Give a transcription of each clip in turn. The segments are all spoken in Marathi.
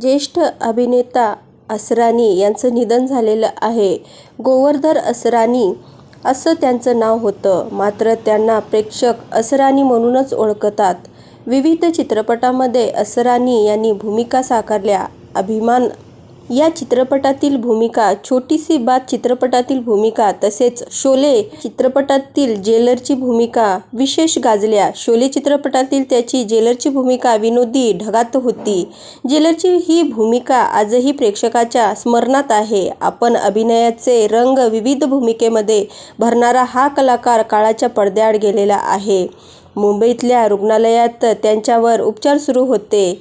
ज्येष्ठ अभिनेता असरानी यांचं निधन झालेलं आहे. गोवर्धन असरानी असं त्यांचं नाव होतं. मात्र त्यांना प्रेक्षक असरानी म्हणूनच ओळखतात. विविध चित्रपटामध्ये असरानी यांनी भूमिका साकारल्या. अभिमान या चित्रपटातील भूमिका, छोटीसी बात चित्रपटातील भूमिका तसेच शोले चित्रपटातील जेलरची भूमिका विशेष गाजल्या. शोले चित्रपटातील त्याची जेलरची भूमिका विनोदी ढंगात होती. जेलरची ही भूमिका आजही प्रेक्षकाच्या स्मरणात आहे. आपण अभिनयाचे रंग विविध भूमिकेमध्ये भरणारा हा कलाकार काळाच्या पडद्याआड गेलेला आहे. मुंबईतल्या रुग्णालयात त्यांच्यावर उपचार सुरू होते.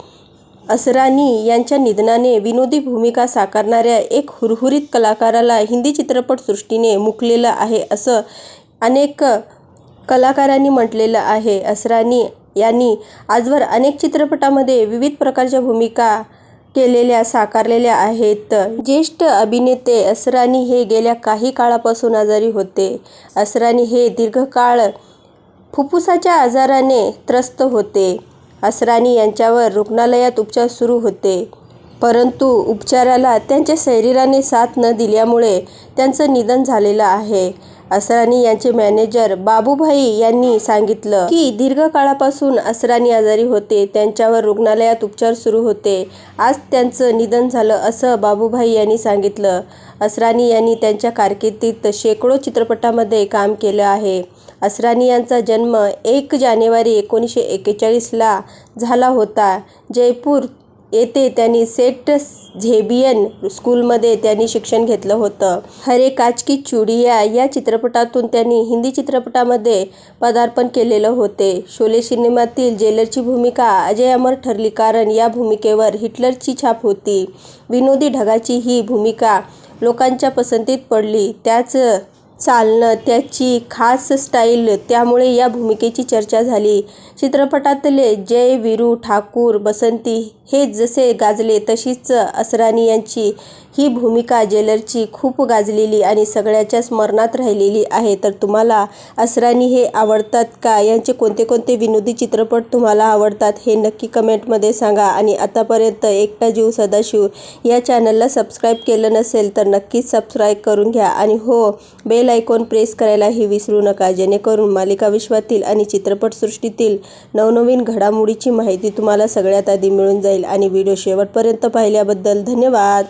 असरानी यांच्या निधनाने विनोदी भूमिका साकारणाऱ्या एक हुरहुरीत कलाकाराला हिंदी चित्रपटसृष्टीने मुकलेलं आहे असं अनेक कलाकारांनी म्हटलेलं आहे. असरानी यांनी आजवर अनेक चित्रपटामध्ये विविध प्रकारच्या भूमिका केलेल्या, साकारलेल्या आहेत. ज्येष्ठ अभिनेते असरानी हे गेल्या काही काळापासून आजारी होते. असरानी हे दीर्घकाळ फुफ्फुसाच्या आजाराने त्रस्त होते. असरानी यांच्यावर रुग्णालयात उपचार सुरू होते. परंतु उपचाराला त्यांच्या शरीराने साथ न दिल्यामुळे त्यांचं निधन झालेलं आहे. असरानी यांचे मॅनेजर बाबूभाई यांनी सांगितलं की दीर्घकाळापासून असरानी आजारी होते. त्यांच्यावर रुग्णालयात उपचार सुरू होते. आज त्यांचं निधन झालं असं बाबूभाई यांनी सांगितलं. असरानी यांनी त्यांच्या कारकिर्दीत शेकडो चित्रपटामध्ये काम केलं आहे. असरानी यांचा जन्म एक जानेवारी एकोणीसशे एक्केचाळीसला झाला होता. जयपूर येथे त्यांनी सेट झेबियन स्कूलमध्ये त्यांनी शिक्षण घेतलं होतं. हरे काच की चुडिया या चित्रपटातून त्यांनी हिंदी चित्रपटामध्ये पदार्पण केलेलं होते. शोले सिनेमातील जेलरची भूमिका अजय अमर ठरली कारण या भूमिकेवर हिटलरची छाप होती. विनोदी ढगाची ही भूमिका लोकांच्या पसंतीत पडली. त्याच चालणं, त्याची खास स्टाईल त्यामुळे या भूमिकेची चर्चा झाली. चित्रपटातले जय, वीरू, ठाकूर, बसंती हे जसे गाजले तशीच असरानी यांची ही भूमिका जेलरची खूप गाजलेली आणि सगळ्याच्या स्मरणात राहिलेली आहे. तर तुम्हाला असरानी हे आवडतात का? यांचे कोणते कोणते विनोदी चित्रपट तुम्हाला आवडतात हे नक्की कमेंटमध्ये सांगा. आणि आतापर्यंत एकटा जीव सदाशिव या चॅनलला सबस्क्राईब केलं नसेल तर नक्कीच सबस्क्राईब करून घ्या. आणि हो, बेल आयकॉन प्रेस करायलाही विसरू नका जेणेकरून मालिका विश्वातील आणि चित्रपटसृष्टीतील नवनवीन घडामोडीची माहिती तुम्हाला सगळ्यात आधी मिळून जाईल. आणि व्हिडिओ शेवटपर्यंत पाहिल्याबद्दल धन्यवाद.